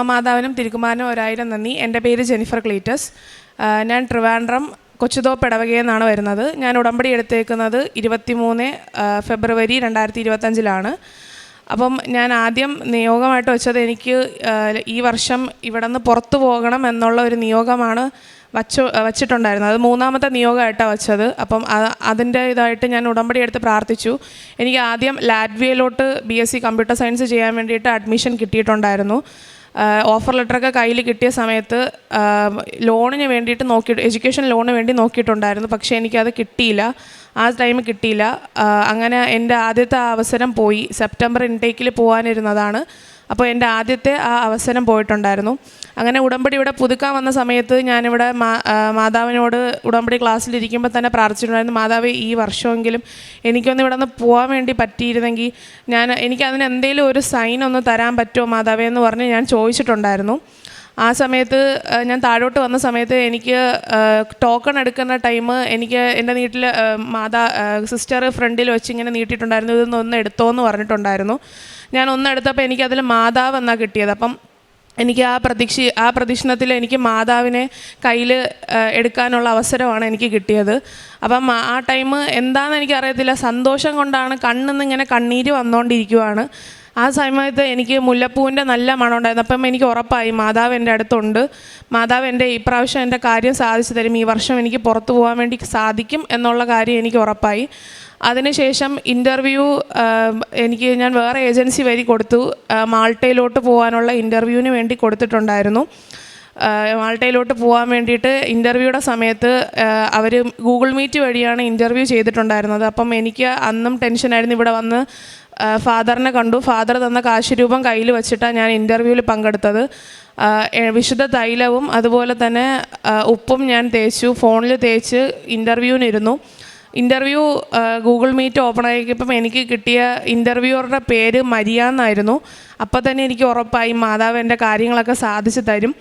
അമ്മ മാതാവിനും തിരുക്കുമാരനും ഒരായിരം നന്ദി. എന്റെ പേര് ജെനിഫർ ക്ലീറ്റസ്. ഞാൻ ട്രിവാൻഡ്രം കൊച്ചുതോപ്പ് ഇടവകയിൽ നിന്നാണ് വരുന്നത്. ഞാൻ ഉടമ്പടി എടുത്തേക്കുന്നത് ഇരുപത്തിമൂന്ന് ഫെബ്രുവരി രണ്ടായിരത്തി ഇരുപത്തഞ്ചിലാണ് അപ്പം ഞാൻ ആദ്യം നിയോഗമായിട്ട് വെച്ചത് എനിക്ക് ഈ വർഷം ഇവിടെ നിന്ന് പുറത്തു പോകണം എന്നുള്ള ഒരു നിയോഗമാണ് വച്ചു വച്ചിട്ടുണ്ടായിരുന്നത്. അത് മൂന്നാമത്തെ നിയോഗമായിട്ടാണ് വച്ചത്. അപ്പം അതിന്റെ ഇതായിട്ട് ഞാൻ ഉടമ്പടി എടുത്ത് പ്രാർത്ഥിച്ചു. എനിക്ക് ആദ്യം ലാറ്റ്വിയയിലോട്ട് B S C computer science ചെയ്യാൻ വേണ്ടിയിട്ട് അഡ്മിഷൻ കിട്ടിയിട്ടുണ്ടായിരുന്നു. ഓഫർ ലെറ്ററൊക്കെ കയ്യിൽ കിട്ടിയ സമയത്ത് ലോണിന് വേണ്ടിയിട്ട് നോക്കി എഡ്യൂക്കേഷൻ ലോണിന് വേണ്ടി നോക്കിയിട്ടുണ്ടായിരുന്നു. പക്ഷേ എനിക്കത് കിട്ടിയില്ല. ആ ടൈം കിട്ടിയില്ല. അങ്ങനെ എന്റെ ആദ്യത്തെ അവസരം പോയി. സെപ്റ്റംബർ ഇൻടേക്കിൽ പോകാനിരുന്നതാണ് അപ്പോൾ എന്റെ ആദ്യത്തെ ആ അവസരം പോയിട്ടുണ്ടായിരുന്നു. അങ്ങനെ ഉടമ്പടി ഇവിടെ പുതുക്കാൻ വന്ന സമയത്ത് ഞാനിവിടെ മാ മാതാവിനോട് ഉടമ്പടി ക്ലാസ്സിലിരിക്കുമ്പോൾ തന്നെ പ്രാർത്ഥിച്ചിട്ടുണ്ടായിരുന്നു മാതാവ് ഈ വർഷമെങ്കിലും എനിക്കൊന്ന് ഇവിടെ നിന്ന് പോകാൻ വേണ്ടി പറ്റിയിരുന്നെങ്കിൽ ഞാൻ എനിക്ക് അതിന് എന്തെങ്കിലും ഒരു സൈൻ ഒന്ന് തരാൻ പറ്റുമോ മാതാവേ? എന്ന് പറഞ്ഞ് ഞാൻ ചോദിച്ചിട്ടുണ്ടായിരുന്നു. ആ സമയത്ത് ഞാൻ താഴോട്ട് വന്ന സമയത്ത് എനിക്ക് ടോക്കൺ എടുക്കുന്ന ടൈം എനിക്ക് എന്റെ വീട്ടിൽ മാതാ സിസ്റ്റർ ഫ്രണ്ടിൽ വെച്ച് ഇങ്ങനെ നീട്ടിയിട്ടുണ്ടായിരുന്നു ഇതൊന്ന് ഒന്ന് എടുത്തോ എന്ന് പറഞ്ഞിട്ടുണ്ടായിരുന്നു. ഞാൻ ഒന്ന് എടുത്തപ്പോൾ എനിക്കതിൽ മാതാവ് എന്നാണ് കിട്ടിയത്. അപ്പം എനിക്ക് ആ പ്രതീക്ഷ ആ പ്രദക്ഷിണത്തിൽ എനിക്ക് മാതാവിനെ കയ്യിൽ എടുക്കാനുള്ള അവസരമാണ് എനിക്ക് കിട്ടിയത്. അപ്പം ആ ടൈം എന്താണെന്ന് എനിക്കറിയത്തില്ല. സന്തോഷം കൊണ്ടാണ് കണ്ണിന്ന് ഇങ്ങനെ കണ്ണീര് വന്നുകൊണ്ടിരിക്കുവാണ് ആ സമയത്ത് എനിക്ക് മുല്ലപ്പൂവിന്റെ നല്ല മണം ഉണ്ടായിരുന്നു. അപ്പം എനിക്ക് ഉറപ്പായി മാതാവ് എന്റെ അടുത്തുണ്ട്. മാതാവ് എന്റെ ഈ പ്രാവശ്യം എന്റെ കാര്യം സാധിച്ചു തരും. ഈ വർഷം എനിക്ക് പുറത്തു പോകാൻ വേണ്ടി സാധിക്കും എന്നുള്ള കാര്യം എനിക്ക് ഉറപ്പായി. അതിനുശേഷം ഇന്റർവ്യൂ എനിക്ക് ഞാൻ വേറെ ഏജൻസി വഴി കൊടുത്തു. മാൾട്ടയിലോട്ട് പോകാനുള്ള ഇന്റർവ്യൂവിന് വേണ്ടി കൊടുത്തിട്ടുണ്ടായിരുന്നു. മാൾട്ടയിലോട്ട് പോകാൻ വേണ്ടിയിട്ട് ഇന്റർവ്യൂയുടെ സമയത്ത് അവർ ഗൂഗിൾ മീറ്റ് വഴിയാണ് ഇന്റർവ്യൂ ചെയ്തിട്ടുണ്ടായിരുന്നത്. അപ്പം എനിക്ക് അന്നും ടെൻഷനായിരുന്നു. ഇവിടെ വന്ന് ഫാദറിനെ കണ്ടു. ഫാദർ തന്ന കാശുരൂപം കയ്യിൽ വെച്ചിട്ടാണ് ഞാൻ ഇന്റർവ്യൂവിൽ പങ്കെടുത്തത്. വിശുദ്ധ തൈലവും അതുപോലെ തന്നെ ഉപ്പും ഞാൻ തേച്ചു. ഫോണിൽ തേച്ച് ഇന്റർവ്യൂവിനിരുന്നു ഇന്റർവ്യൂ ഗൂഗിൾ മീറ്റ് ഓപ്പൺ ആക്കിയപ്പം എനിക്ക് കിട്ടിയ ഇന്റർവ്യൂവറുടെ പേര് മരിയ എന്നായിരുന്നു. അപ്പോൾ തന്നെ എനിക്ക് ഉറപ്പായി മാതാവ് എന്റെ കാര്യങ്ങളൊക്കെ സാധിച്ചു തരും.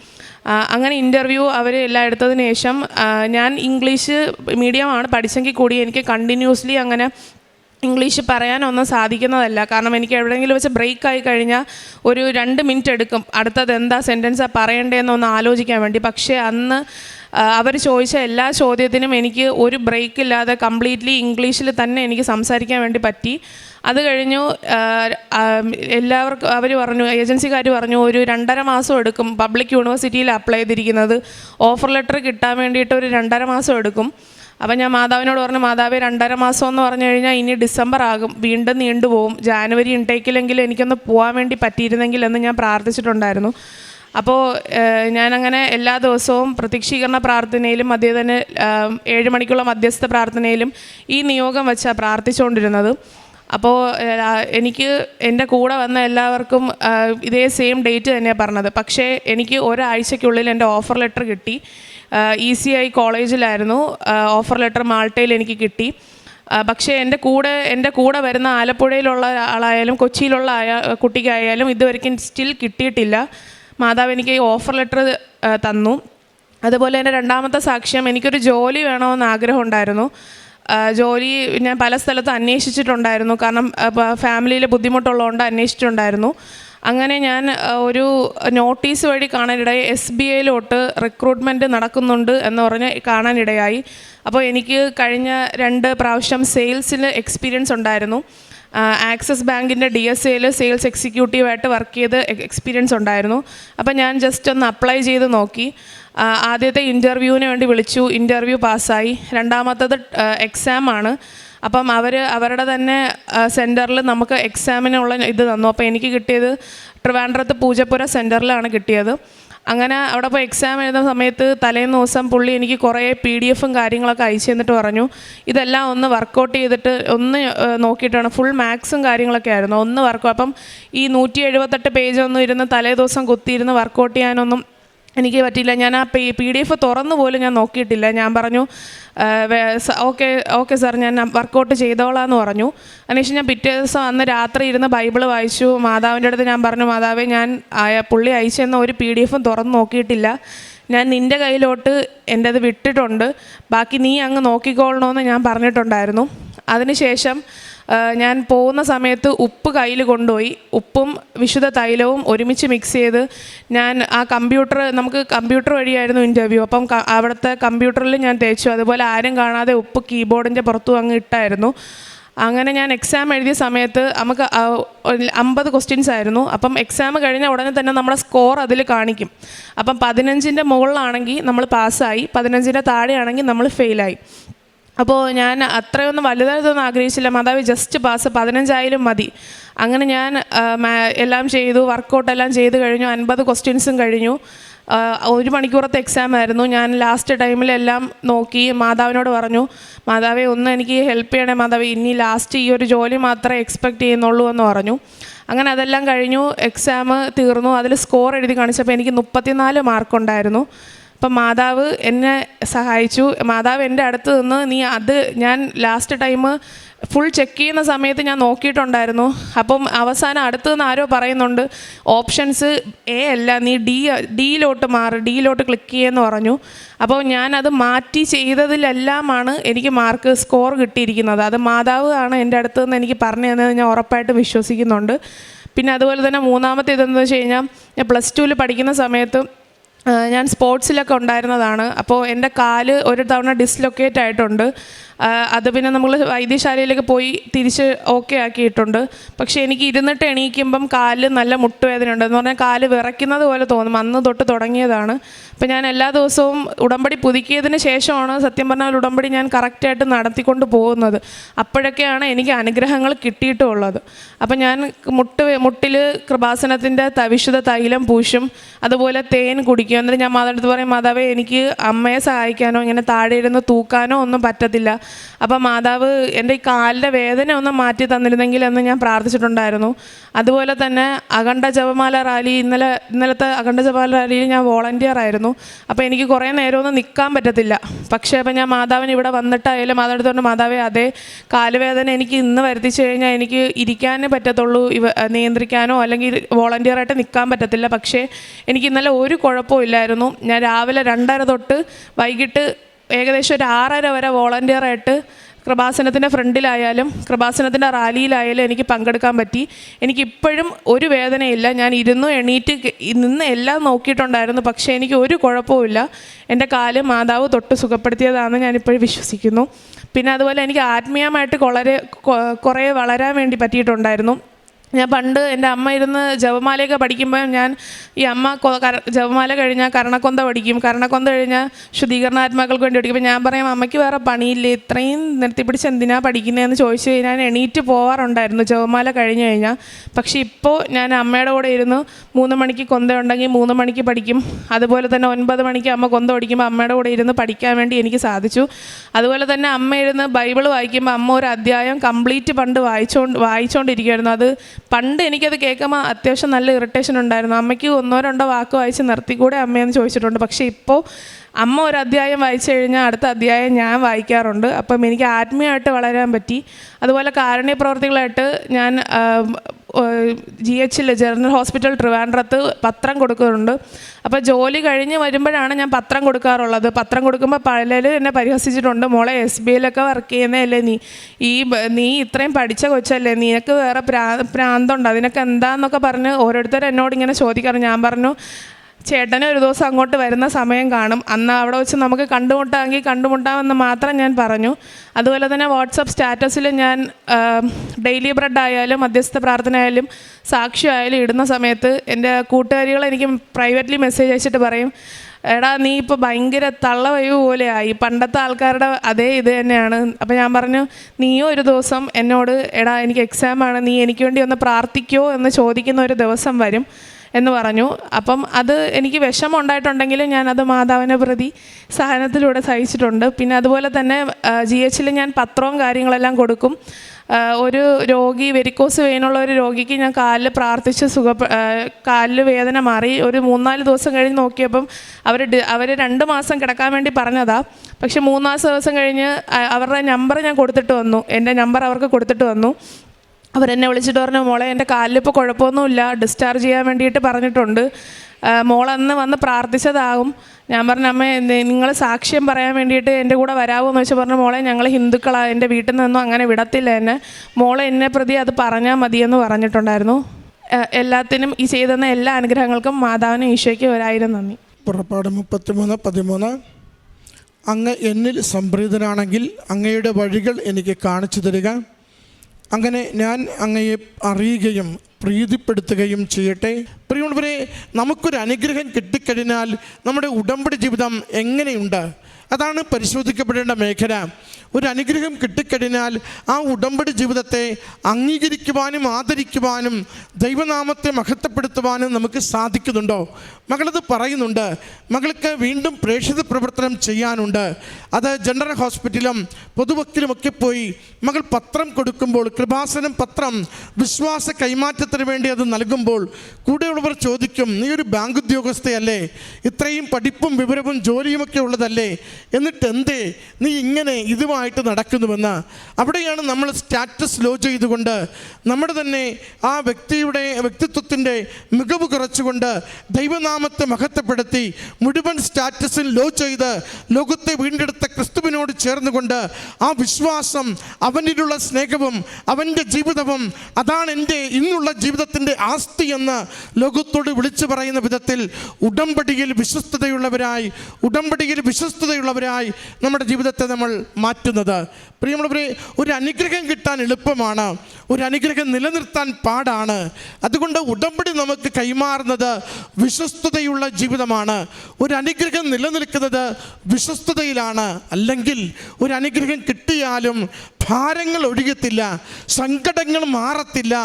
അങ്ങനെ ഇന്റർവ്യൂ അവർ എല്ലാം എടുത്തതിന് ശേഷം ഞാൻ ഇംഗ്ലീഷ് മീഡിയമാണ് പഠിച്ചെങ്കിൽ കൂടി എനിക്ക് കണ്ടിന്യൂസ്ലി അങ്ങനെ ഇംഗ്ലീഷ് പറയാനൊന്നും സാധിക്കുന്നതല്ല. കാരണം എനിക്ക് എവിടെയെങ്കിലും വെച്ച് ബ്രേക്ക് ആയി കഴിഞ്ഞാൽ ഒരു രണ്ട് മിനിറ്റ് എടുക്കും. അടുത്തത് എന്താ സെന്റൻസാണ് പറയണ്ടതെന്നൊന്ന് ആലോചിക്കാൻ വേണ്ടി. പക്ഷേ അന്ന് അവർ ചോദിച്ച എല്ലാ ചോദ്യത്തിനും എനിക്ക് ഒരു ബ്രേക്ക് ഇല്ലാതെ കംപ്ലീറ്റ്ലി ഇംഗ്ലീഷിൽ തന്നെ എനിക്ക് സംസാരിക്കാൻ വേണ്ടി പറ്റി. അത് കഴിഞ്ഞു എല്ലാവർക്കും അവർ പറഞ്ഞു ഏജൻസിക്കാർ പറഞ്ഞു ഒരു രണ്ടര മാസം എടുക്കും പബ്ലിക് യൂണിവേഴ്സിറ്റിയിൽ അപ്ലൈ ചെയ്തിരിക്കുന്നത്. ഓഫർ ലെറ്റർ കിട്ടാൻ വേണ്ടിയിട്ട് ഒരു രണ്ടര മാസം എടുക്കും. അപ്പം ഞാൻ മാതാവിനോട് പറഞ്ഞു മാതാവ് രണ്ടര മാസം എന്ന് പറഞ്ഞു കഴിഞ്ഞാൽ ഇനി ഡിസംബർ ആകും. വീണ്ടും നീണ്ടുപോകും ജാനുവരി ഇൻടേക്കിലെങ്കിലും എനിക്കൊന്ന് പോകാൻ വേണ്ടി പറ്റിയിരുന്നെങ്കിൽ എന്ന് ഞാൻ പ്രാർത്ഥിച്ചിട്ടുണ്ടായിരുന്നു. അപ്പോൾ ഞാനങ്ങനെ എല്ലാ ദിവസവും പ്രതീക്ഷീകരണ പ്രാർത്ഥനയിലും അതേ തന്നെ ഏഴ് മണിക്കുള്ള മധ്യസ്ഥ പ്രാർത്ഥനയിലും ഈ നിയോഗം വെച്ചാണ് പ്രാർത്ഥിച്ചുകൊണ്ടിരുന്നത് അപ്പോൾ എനിക്ക് എന്റെ കൂടെ വന്ന എല്ലാവർക്കും ഇതേ സെയിം ഡേറ്റ് തന്നെയാണ് പറഞ്ഞത്. പക്ഷേ എനിക്ക് ഒരാഴ്ചയ്ക്കുള്ളിൽ എന്റെ ഓഫർ ലെറ്റർ കിട്ടി. ഇ സി ഐ കോളേജിലായിരുന്നു. ഓഫർ ലെറ്റർ മാൾട്ടയിൽ എനിക്ക് കിട്ടി. പക്ഷേ എന്റെ കൂടെ എന്റെ കൂടെ വരുന്ന ആലപ്പുഴയിലുള്ള ആളായാലും കൊച്ചിയിലുള്ള ആയ കുട്ടിക്കായാലും ഇതുവരെയ്ക്കും സ്റ്റിൽ കിട്ടിയിട്ടില്ല. മാതാവ് എനിക്ക് ഓഫർ ലെറ്റർ തന്നു. അതുപോലെ തന്നെ രണ്ടാമത്തെ സാക്ഷ്യം എനിക്കൊരു ജോലി വേണമെന്ന് ആഗ്രഹം ഉണ്ടായിരുന്നു. ജോലി ഞാൻ പല സ്ഥലത്തും അന്വേഷിച്ചിട്ടുണ്ടായിരുന്നു. കാരണം ഫാമിലിയിൽ ബുദ്ധിമുട്ടുള്ളതുകൊണ്ട് അന്വേഷിച്ചിട്ടുണ്ടായിരുന്നു. അങ്ങനെ ഞാൻ ഒരു നോട്ടീസ് വഴി കാണാനിടയായി. എസ് ബി ഐയിലോട്ട് റിക്രൂട്ട്മെന്റ് നടക്കുന്നുണ്ട് എന്ന് പറഞ്ഞ് കാണാനിടയായി. അപ്പോൾ എനിക്ക് കഴിഞ്ഞ രണ്ട് പ്രാവശ്യം സെയിൽസിൽ എക്സ്പീരിയൻസ് ഉണ്ടായിരുന്നു. ആക്സിസ് ബാങ്കിന്റെ ഡി എസ് എയിൽ സെയിൽസ് എക്സിക്യൂട്ടീവായിട്ട് വർക്ക് ചെയ്ത് എക്സ്പീരിയൻസ് ഉണ്ടായിരുന്നു. അപ്പോൾ ഞാൻ ജസ്റ്റ് ഒന്ന് അപ്ലൈ ചെയ്ത് നോക്കി. ആദ്യത്തെ ഇന്റർവ്യൂവിന് വേണ്ടി വിളിച്ചു. ഇന്റർവ്യൂ പാസ്സായി. രണ്ടാമത്തത് എക്സാം ആണ് അപ്പം അവർ അവരുടെ തന്നെ സെന്ററിൽ നമുക്ക് എക്സാമിനുള്ള ഇത് തന്നു. അപ്പോൾ എനിക്ക് കിട്ടിയത് ട്രിവാൻഡ്രത്ത് പൂജപ്പുര സെന്ററിലാണ് കിട്ടിയത്. അങ്ങനെ അവിടെ പോയി എക്സാം എഴുതുന്ന സമയത്ത് തലേന്ന് ദിവസം പുള്ളി എനിക്ക് കുറേ പി ഡി എഫും കാര്യങ്ങളൊക്കെ അയച്ചു തന്നിട്ട് പറഞ്ഞു. ഇതെല്ലാം ഒന്ന് വർക്കൗട്ട് ചെയ്തിട്ട് ഒന്ന് നോക്കിയിട്ടാണ്. ഫുൾ മാത്സും കാര്യങ്ങളൊക്കെ ആയിരുന്നു. ഒന്ന് വർക്ക് അപ്പം ഈ നൂറ്റി എഴുപത്തെട്ട് പേജൊന്നും ഇരുന്ന് തലേ ദിവസം കുത്തിയിരുന്ന് വർക്കൗട്ട് ചെയ്യാനൊന്നും എനിക്ക് പറ്റിയില്ല. ഞാൻ ആ പി പി ഡി എഫ് തുറന്നു പോലും ഞാൻ നോക്കിയിട്ടില്ല. ഞാൻ പറഞ്ഞു ഓക്കെ ഓക്കെ സാർ ഞാൻ വർക്കൗട്ട് ചെയ്തോളാം എന്ന് പറഞ്ഞു. അതിനുശേഷം ഞാൻ പിറ്റേ ദിവസം അന്ന് രാത്രി ഇരുന്ന് ബൈബിൾ വായിച്ചു. മാതാവിന്റെ അടുത്ത് ഞാൻ പറഞ്ഞു മാതാവേ ഞാൻ പുള്ളി അയച്ചെന്ന ഒരു പി ഡി എഫും തുറന്ന് നോക്കിയിട്ടില്ല. ഞാൻ നിന്റെ കയ്യിലോട്ട് എന്റെ അത് വിട്ടിട്ടുണ്ട്. ബാക്കി നീ അങ്ങ് നോക്കിക്കോളണമെന്ന് ഞാൻ പറഞ്ഞിട്ടുണ്ടായിരുന്നു. അതിനുശേഷം ഞാൻ പോകുന്ന സമയത്ത് ഉപ്പ് കയ്യിൽ കൊണ്ടുപോയി. ഉപ്പും വിശുദ്ധ തൈലവും ഒരുമിച്ച് മിക്സ് ചെയ്ത് ഞാൻ ആ കമ്പ്യൂട്ടർ നമുക്ക് കമ്പ്യൂട്ടർ വഴിയായിരുന്നു ഇന്റർവ്യൂ അപ്പം അവിടുത്തെ കമ്പ്യൂട്ടറിൽ ഞാൻ തേച്ചു. അതുപോലെ ആരും കാണാതെ ഉപ്പ് കീബോർഡിന്റെ പുറത്തും അങ്ങ് ഇട്ടായിരുന്നു. അങ്ങനെ ഞാൻ എക്സാം എഴുതിയ സമയത്ത് നമുക്ക് അമ്പത് ക്വസ്റ്റ്യൻസ് ആയിരുന്നു. അപ്പം എക്സാം കഴിഞ്ഞ ഉടനെ തന്നെ നമ്മുടെ സ്കോർ അതിൽ കാണിക്കും. അപ്പം പതിനഞ്ചിന്റെ മുകളിലാണെങ്കിൽ നമ്മൾ പാസ്സായി പതിനഞ്ചിന്റെ താഴെയാണെങ്കിൽ നമ്മൾ ഫെയിലായി അപ്പോൾ ഞാൻ അത്രയൊന്നും വലുതായിട്ടൊന്നും ആഗ്രഹിച്ചില്ല. മാതാവ് ജസ്റ്റ് പാസ് പതിനഞ്ചായാലും മതി. അങ്ങനെ ഞാൻ എല്ലാം ചെയ്തു വർക്കൗട്ടെല്ലാം ചെയ്ത് കഴിഞ്ഞു. അൻപത് ക്വസ്റ്റ്യൻസും കഴിഞ്ഞു. ഒരു മണിക്കൂറത്തെ എക്സാം ആയിരുന്നു. ഞാൻ ലാസ്റ്റ് ടൈമിലെല്ലാം നോക്കി മാതാവിനോട് പറഞ്ഞു മാതാവെ ഒന്ന് എനിക്ക് ഹെൽപ്പ് ചെയ്യണേ മാതാവ്. ഇനി ലാസ്റ്റ് ഈ ഒരു ജോലി മാത്രമേ എക്സ്പെക്റ്റ് ചെയ്യുന്നുള്ളൂ എന്ന് പറഞ്ഞു. അങ്ങനെ അതെല്ലാം കഴിഞ്ഞു. എക്സാം തീർന്നു. അതിൽ സ്കോർ എഴുതി കാണിച്ചപ്പോൾ എനിക്ക് മുപ്പത്തിനാല് മാർക്കുണ്ടായിരുന്നു അപ്പം മാതാവ് എന്നെ സഹായിച്ചു. മാതാവ് എന്റെ അടുത്ത് നിന്ന് നീ അത് ഞാൻ ലാസ്റ്റ് ടൈം ഫുൾ ചെക്ക് ചെയ്യുന്ന സമയത്ത് ഞാൻ നോക്കിയിട്ടുണ്ടായിരുന്നു. അപ്പം അവസാനം അടുത്ത് നിന്ന് ആരോ പറയുന്നുണ്ട് ഓപ്ഷൻസ് എ അല്ല നീ ഡി ഡിയിലോട്ട് മാറി ഡിയിലോട്ട് ക്ലിക്ക് ചെയ്യുമെന്ന് പറഞ്ഞു. അപ്പോൾ ഞാനത് മാറ്റി ചെയ്തതിലെല്ലാമാണ് എനിക്ക് മാർക്ക് സ്കോർ കിട്ടിയിരിക്കുന്നത്. അത് മാതാവ് ആണ് എന്റെ അടുത്ത് നിന്ന് എനിക്ക് പറഞ്ഞു തന്നത് ഞാൻ ഉറപ്പായിട്ട് വിശ്വസിക്കുന്നുണ്ട്. പിന്നെ അതുപോലെ തന്നെ മൂന്നാമത്തെ ഇതെന്ന് വെച്ച് കഴിഞ്ഞാൽ ഞാൻ പ്ലസ് ടുവിൽ പഠിക്കുന്ന സമയത്ത് ഞാൻ സ്പോർട്സിലൊക്കെ ഉണ്ടായിരുന്നതാണ്. അപ്പോൾ എന്റെ കാൽ ഒരു തവണ ഡിസ്ലൊക്കേറ്റ് ആയിട്ടുണ്ട്. അത് പിന്നെ നമ്മൾ വൈദ്യശാലയിലേക്ക് പോയി തിരിച്ച് ഓക്കെ ആക്കിയിട്ടുണ്ട്. പക്ഷേ എനിക്ക് ഇരുന്നിട്ട് എണീക്കുമ്പം കാലിൽ നല്ല മുട്ടുവേദന ഉണ്ട്. എന്ന് പറഞ്ഞാൽ കാൽ വിറയ്ക്കുന്നത് പോലെ തോന്നും. അന്ന് തൊട്ട് തുടങ്ങിയതാണ്. അപ്പം ഞാൻ എല്ലാ ദിവസവും ഉടമ്പടി പുതുക്കിയതിന് ശേഷമാണ് സത്യം പറഞ്ഞാൽ ഉടമ്പടി ഞാൻ കറക്റ്റായിട്ട് നടത്തിക്കൊണ്ട് പോകുന്നത്. അപ്പോഴൊക്കെയാണ് എനിക്ക് അനുഗ്രഹങ്ങൾ കിട്ടിയിട്ടുള്ളത്. അപ്പം ഞാൻ മുട്ട് മുട്ടിൽ കൃപാസനത്തിന്റെ വിശുദ്ധ തൈലം പൂശും. അതുപോലെ തേൻ കുടിക്കും. എന്നിട്ട് ഞാൻ മാതാവിന്റെ പറയും മാതാവേ എനിക്ക് അമ്മയെ സഹായിക്കാനോ ഇങ്ങനെ താഴെ ഇരുന്ന് തൂക്കാനോ ഒന്നും പറ്റത്തില്ല. അപ്പം മാതാവ് എന്റെ ഈ കാലിന്റെ വേദന ഒന്ന് മാറ്റി തന്നിരുന്നെങ്കിൽ എന്ന് ഞാൻ പ്രാർത്ഥിച്ചിട്ടുണ്ടായിരുന്നു. അതുപോലെ തന്നെ അഖണ്ഡ ജപമാല റാലി ഇന്നലെ ഇന്നലത്തെ അഖണ്ഡ ജപമാല റാലിയിൽ ഞാൻ വോളണ്ടിയർ ആയിരുന്നു. അപ്പോൾ എനിക്ക് കുറേ നേരമൊന്നും നിൽക്കാൻ പറ്റത്തില്ല. പക്ഷേ അപ്പം ഞാൻ മാതാവിന് ഇവിടെ വന്നിട്ടായാലും മാതാവിന്റെ പറഞ്ഞു മാതാവേ അതേ കാലുവേദന എനിക്ക് ഇന്ന് വരുത്തിച്ചു കഴിഞ്ഞാൽ എനിക്ക് ഇരിക്കാനേ പറ്റത്തുള്ളൂ ഇവ നിയന്ത്രിക്കാനോ അല്ലെങ്കിൽ വോളണ്ടിയറായിട്ട് നിൽക്കാൻ പറ്റത്തില്ല. പക്ഷേ എനിക്ക് ഇന്നലെ ഒരു കുഴപ്പവും ഇല്ലായിരുന്നു ഞാൻ രാവിലെ രണ്ടര തൊട്ട് വൈകിട്ട് ഏകദേശം ഒരു ആറര വരെ വോളണ്ടിയറായിട്ട് കൃപാസനത്തിന്റെ ഫ്രണ്ടിലായാലും കൃപാസനത്തിന്റെ റാലിയിലായാലും എനിക്ക് പങ്കെടുക്കാൻ പറ്റി. എനിക്കിപ്പോഴും ഒരു വേദനയില്ല. ഞാൻ ഇരുന്നു എണീറ്റ് നിന്ന് എല്ലാം നോക്കിയിട്ടുണ്ടായിരുന്നു. പക്ഷേ എനിക്ക് ഒരു കുഴപ്പവുമില്ല എന്റെ കാൽ മാതാവ് തൊട്ട് സുഖപ്പെടുത്തിയതാണെന്ന് ഞാനിപ്പോഴും വിശ്വസിക്കുന്നു. പിന്നെ അതുപോലെ എനിക്ക് ആത്മീയമായിട്ട് വളരെ കുറേ വളരാൻ വേണ്ടി പറ്റിയിട്ടുണ്ടായിരുന്നു. ഞാൻ പണ്ട് എന്റെ അമ്മ ഇരുന്ന് ജപമാലയൊക്കെ പഠിക്കുമ്പോൾ ഞാൻ ഈ അമ്മ ജപമാല കഴിഞ്ഞാൽ കരണക്കൊന്ത പഠിക്കും. കരണക്കൊന്ത കഴിഞ്ഞാൽ ശുദ്ധീകരണാത്മാക്കൾക്ക് വേണ്ടി പഠിക്കും. ഞാൻ പറയും അമ്മയ്ക്ക് വേറെ പണിയില്ലേ? ഇത്രയും നിർത്തിപ്പിടിച്ച് എന്തിനാ പഠിക്കുന്നതെന്ന് ചോദിച്ചു കഴിഞ്ഞാൽ എണീറ്റ് പോവാറുണ്ടായിരുന്നു ജപമാല കഴിഞ്ഞു കഴിഞ്ഞാൽ പക്ഷേ ഇപ്പോൾ ഞാൻ അമ്മയുടെ കൂടെ ഇരുന്ന് മൂന്ന് മണിക്ക് കൊന്ത ഉണ്ടെങ്കിൽ മൂന്ന് മണിക്ക് പഠിക്കും. അതുപോലെ തന്നെ ഒൻപത് മണിക്ക് അമ്മ കൊന്ത പഠിക്കുമ്പോൾ അമ്മയുടെ കൂടെ ഇരുന്ന് പഠിക്കാൻ വേണ്ടി എനിക്ക് സാധിച്ചു. അതുപോലെ തന്നെ അമ്മ ഇരുന്ന് ബൈബിൾ വായിക്കുമ്പോൾ അമ്മ ഒരു അധ്യായം കംപ്ലീറ്റ് പണ്ട് വായിച്ചുകൊണ്ട് വായിച്ചുകൊണ്ടിരിക്കുമായിരുന്നു അത് പണ്ട് എനിക്കത് കേൾക്കുമ്പോൾ അത്യാവശ്യം നല്ല ഇറിറ്റേഷൻ ഉണ്ടായിരുന്നു. അമ്മയ്ക്ക് ഒന്നോ രണ്ടോ വാക്ക് വായിച്ച് നിർത്തിക്കൂടെ അമ്മയെന്ന് ചോദിച്ചിട്ടുണ്ട്. പക്ഷേ ഇപ്പോൾ അമ്മ ഒരു അധ്യായം വായിച്ചു കഴിഞ്ഞാൽ അടുത്ത അധ്യായം ഞാൻ വായിക്കാറുണ്ട്. അപ്പം എനിക്ക് ആത്മീയമായിട്ട് വളരാൻ പറ്റി. അതുപോലെ കാരുണ്യ പ്രവർത്തികളായിട്ട് ഞാൻ ജി എച്ചിൽ ജനറൽ ഹോസ്പിറ്റൽ ട്രിവാൻഡ്രത്ത് പത്രം കൊടുക്കുന്നുണ്ട് അപ്പോൾ ജോലി കഴിഞ്ഞ് വരുമ്പോഴാണ് ഞാൻ പത്രം കൊടുക്കാറുള്ളത്. പത്രം കൊടുക്കുമ്പോൾ പലരും എന്നെ പരിഹസിച്ചിട്ടുണ്ട്. മോളെ എസ് ബി ഐയിലൊക്കെ വർക്ക് ചെയ്യുന്നതല്ലേ നീ? ഈ നീ ഇത്രയും പഠിച്ച കൊച്ചല്ലേ? നിനക്ക് വേറെ പ്രാ പ്രാന്തുണ്ട് അതിനൊക്കെ എന്താന്നൊക്കെ പറഞ്ഞ് ഓരോരുത്തർ എന്നോട് ഇങ്ങനെ ചോദിക്കാറ്. ഞാൻ പറഞ്ഞു ചേട്ടന് ഒരു ദിവസം അങ്ങോട്ട് വരുന്ന സമയം കാണും. അന്ന് അവിടെ വെച്ച് നമുക്ക് കണ്ടുമുട്ടാമെങ്കിൽ കണ്ടുമുട്ടാമെന്ന് മാത്രം ഞാൻ പറഞ്ഞു. അതുപോലെ തന്നെ വാട്സപ്പ് സ്റ്റാറ്റസിൽ ഞാൻ ഡെയിലി ബ്രെഡ് ആയാലും മധ്യസ്ഥ പ്രാർത്ഥന ആയാലും സാക്ഷി ആയാലും ഇടുന്ന സമയത്ത് എന്റെ കൂട്ടുകാരികൾ എനിക്ക് പ്രൈവറ്റ്ലി മെസ്സേജ് അയച്ചിട്ട് പറയും എടാ നീ ഇപ്പോൾ ഭയങ്കര തള്ളവയു പോലെയായി. പണ്ടത്തെ ആൾക്കാരുടെ അതേ ഇത് തന്നെയാണ്. അപ്പോൾ ഞാൻ പറഞ്ഞു നീയോ ഒരു ദിവസം എന്നോട് എടാ എനിക്ക് എക്സാമാണ് നീ എനിക്ക് വേണ്ടി ഒന്ന് പ്രാർത്ഥിക്കുമോ എന്ന് ചോദിക്കുന്ന ഒരു ദിവസം വരും. എന്ന് പറഞ്ഞു. അപ്പം അത് എനിക്ക് വിഷമം ഉണ്ടായിട്ടുണ്ടെങ്കിലും ഞാനത് മാതാവിനെ പ്രതി സഹനത്തിലൂടെ സഹിച്ചിട്ടുണ്ട്. പിന്നെ അതുപോലെ തന്നെ ജി എച്ചിൽ ഞാൻ പത്രവും കാര്യങ്ങളെല്ലാം കൊടുക്കും. ഒരു രോഗി വെരിക്കോസ് വെയിനുള്ള ഒരു രോഗിക്ക് ഞാൻ കാലിൽ പ്രാർത്ഥിച്ച് സുഖ കാലിൽ വേദന മാറി. ഒരു മൂന്നാൽ ദിവസം കഴിഞ്ഞ് നോക്കിയപ്പം അവർ അവർ രണ്ട് മാസം കിടക്കാൻ വേണ്ടി പറഞ്ഞതാ. പക്ഷേ മൂന്നാൽ ദിവസം കഴിഞ്ഞ് അവരുടെ നമ്പർ ഞാൻ കൊടുത്തിട്ട് വന്നു. എന്റെ നമ്പർ അവർക്ക് കൊടുത്തിട്ട് വന്നു. അവരെന്നെ വിളിച്ചിട്ട് പറഞ്ഞു മോളെ എന്റെ കാലിലിപ്പോൾ കുഴപ്പമൊന്നുമില്ല. ഡിസ്ചാർജ് ചെയ്യാൻ വേണ്ടിയിട്ട് പറഞ്ഞിട്ടുണ്ട്. മോളന്ന് വന്ന് പ്രാർത്ഥിച്ചതാകും. ഞാൻ പറഞ്ഞ അമ്മ നിങ്ങൾ സാക്ഷ്യം പറയാൻ വേണ്ടിയിട്ട് എന്റെ കൂടെ വരാമോ എന്ന് വെച്ചാൽ പറഞ്ഞു മോളെ ഞങ്ങൾ ഹിന്ദുക്കളാണ് എന്റെ വീട്ടിൽ നിന്നൊന്നും അങ്ങനെ വിടത്തില്ല എന്നെ. മോളെ എന്നെ പ്രതി അത് പറഞ്ഞാൽ മതിയെന്ന് പറഞ്ഞിട്ടുണ്ടായിരുന്നു. എല്ലാത്തിനും ഈ ചെയ്തെന്ന എല്ലാ അനുഗ്രഹങ്ങൾക്കും മാതാവിനും ഈശോയ്ക്കും ഒരായിരം നന്ദി. പുറപ്പാട് മുപ്പത്തിമൂന്ന് പതിമൂന്ന്. അങ്ങ് എന്നിൽ സംപ്രീതനാണെങ്കിൽ അങ്ങയുടെ വഴികൾ എനിക്ക് കാണിച്ചു തരിക. അങ്ങനെ ഞാൻ അങ്ങയെ അറിയുകയും പ്രീതിപ്പെടുത്തുകയും ചെയ്യട്ടെ. പ്രിയമുള്ളവരെ നമുക്കൊരു അനുഗ്രഹം കിട്ടിക്കഴിഞ്ഞാൽ നമ്മുടെ ഉടമ്പടി ജീവിതം എങ്ങനെയുണ്ട്? അതാണ് പരിശോധിക്കപ്പെടേണ്ട മേഖല. ഒരു അനുഗ്രഹം കിട്ടിക്കഴിഞ്ഞാൽ ആ ഉടമ്പടി ജീവിതത്തെ അംഗീകരിക്കുവാനും ആദരിക്കുവാനും ദൈവനാമത്തെ മഹത്വപ്പെടുത്തുവാനും നമുക്ക് സാധിക്കുന്നുണ്ടോ? മകളത് പറയുന്നുണ്ട്. മകൾക്ക് വീണ്ടും പ്രേക്ഷിത പ്രവർത്തനം ചെയ്യാനുണ്ട്. അത് ജനറൽ ഹോസ്പിറ്റലും പൊതുവക്കിലുമൊക്കെ പോയി മകൾ പത്രം കൊടുക്കുമ്പോൾ കൃപാസനം പത്രം വിശ്വാസ കൈമാറ്റത്തിന് വേണ്ടി അത് നൽകുമ്പോൾ കൂടെയുള്ളവർ ചോദിക്കും നീ ഒരു ബാങ്ക് ഉദ്യോഗസ്ഥയല്ലേ? ഇത്രയും പഠിപ്പും വിവരവും ജോലിയുമൊക്കെ ഉള്ളതല്ലേ? എന്നിട്ട് എന്തേ നീ ഇങ്ങനെ ഇതുമായിട്ട് നടക്കുന്നുവെന്ന്. അവിടെയാണ് നമ്മൾ സ്റ്റാറ്റസ് ലോ ചെയ്തുകൊണ്ട് നമ്മുടെ തന്നെ ആ വ്യക്തിയുടെ വ്യക്തിത്വത്തിന്റെ മികവ് കുറച്ചുകൊണ്ട് ദൈവനാമത്തെ മഹത്വപ്പെടുത്തി മുഴുവൻ സ്റ്റാറ്റസിൽ ലോ ചെയ്ത് ലോകത്തെ വീണ്ടെടുത്ത ക്രിസ്തുവിനോട് ചേർന്നുകൊണ്ട് ആ വിശ്വാസം അവനിലുള്ള സ്നേഹവും അവന്റെ ജീവിതവും അതാണ് എന്റെ ഇന്നുള്ള ജീവിതത്തിന്റെ ആസ്തി എന്ന് ലോകത്തോട് വിളിച്ചു പറയുന്ന വിധത്തിൽ ഉടമ്പടിയിൽ വിശ്വസ്തതയുള്ളവരായി ഉടമ്പടിയിൽ വിശ്വസ്തതയുള്ളവരായി നമ്മുടെ ജീവിതത്തെ നമ്മൾ മാറ്റുന്നത്. പ്രിയമുള്ളവരെ ഒരു അനുഗ്രഹം കിട്ടാൻ എളുപ്പമാണ്. ഒരു അനുഗ്രഹം നിലനിർത്താൻ പാടാണ്. അതുകൊണ്ട് ഉടമ്പടി നമുക്ക് കൈമാറുന്നത് വിശ്വസ്തതയുള്ള ജീവിതമാണ്. ഒരു അനുഗ്രഹം നിലനിൽക്കുന്നത് വിശ്വസ്തതയിലാണ്. അല്ലെങ്കിൽ ഒരു അനുഗ്രഹം കിട്ടിയാലും ഭാരങ്ങൾ ഒഴുകത്തില്ല സങ്കടങ്ങൾ മാറത്തില്ല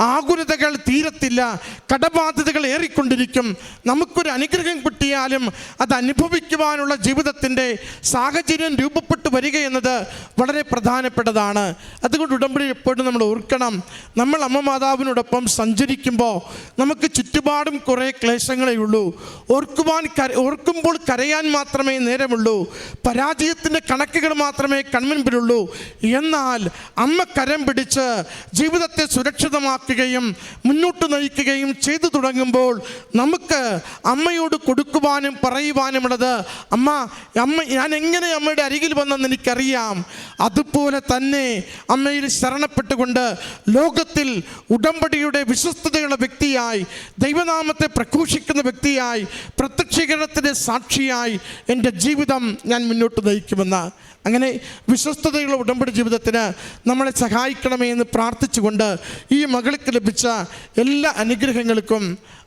ആകുലതകൾ തീരത്തില്ല കടബാധ്യതകൾ ഏറിക്കൊണ്ടിരിക്കും. നമുക്കൊരു അനുഗ്രഹം കിട്ടിയാലും അത് അനുഭവിക്കുവാനുള്ള ജീവിതത്തിന്റെ സാഹചര്യം രൂപപ്പെട്ടു വരിക എന്നത് വളരെ പ്രധാനപ്പെട്ടതാണ്. അതുകൊണ്ട് ഉടമ്പടി എപ്പോഴും നമ്മൾ ഓർക്കണം. നമ്മൾ അമ്മ മാതാവിനോടൊപ്പം സഞ്ചരിക്കുമ്പോൾ നമുക്ക് ചുറ്റുപാടും കുറേ ക്ലേശങ്ങളേ ഉള്ളൂ. ഓർക്കുവാൻ കര ഓർക്കുമ്പോൾ കരയാൻ മാത്രമേ നേരമുള്ളൂ. പരാജയത്തിന്റെ കണക്കുകൾ മാത്രമേ കൺമുൻപിലുള്ളൂ. എന്നാൽ അമ്മ കരം പിടിച്ച് ജീവിതത്തെ സുരക്ഷിതമാക്കുകയും മുന്നോട്ട് നയിക്കുകയും ചെയ്തു തുടങ്ങുമ്പോൾ നമുക്ക് അമ്മയോട് കൊടുക്കുവാനും പറയുവാനുമുള്ളത് അമ്മ അമ്മ ഞാൻ എങ്ങനെ അമ്മയുടെ അരികിൽ വന്നെന്ന് എനിക്കറിയാം. അതുപോലെ തന്നെ അമ്മയിൽ ശരണപ്പെട്ടുകൊണ്ട് ലോകത്തിൽ ഉടമ്പടിയുടെ വിശ്വസ്തതയുള്ള വ്യക്തിയായി ദൈവനാമത്തെ പ്രഘോഷിക്കുന്ന വ്യക്തിയായി പ്രത്യക്ഷീകരണത്തിന്റെ സാക്ഷിയായി എന്റെ ജീവിതം ഞാൻ മുന്നോട്ട് നയിക്കുമെന്ന്. അങ്ങനെ വിശ്വസ്തതയുള്ള ഉടമ്പടി ജീവിതത്തിന് നമ്മളെ സഹായിക്കണമേ എന്ന് പ്രാർത്ഥിച്ചുകൊണ്ട് ഈ മകൾക്ക് ലഭിച്ച എല്ലാ അനുഗ്രഹങ്ങൾക്കും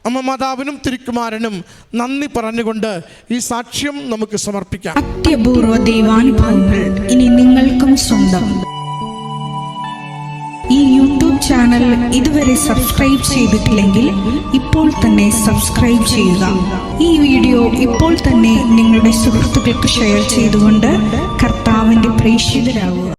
അമ്മ മാതാവിനും തിരുക്കുമാരനും നന്ദി പറഞ്ഞുകൊണ്ട് ഈ സാക്ഷ്യം നമുക്ക് സമർപ്പിക്കാം. അത്യപൂർവ ദൈവാനുഭവങ്ങൾ ഇനി നിങ്ങൾക്കും സ്വന്തം. ഈ യൂട്യൂബ് ചാനൽ ഇതുവരെ സബ്സ്ക്രൈബ് ചെയ്തിട്ടില്ലെങ്കിൽ ഇപ്പോൾ തന്നെ സബ്സ്ക്രൈബ് ചെയ്യുക. ഈ വീഡിയോ ഇപ്പോൾ തന്നെ നിങ്ങളുടെ സുഹൃത്തുക്കൾക്ക് ഷെയർ ചെയ്തുകൊണ്ട് കർത്താവിന്റെ പ്രേക്ഷിതരാകുക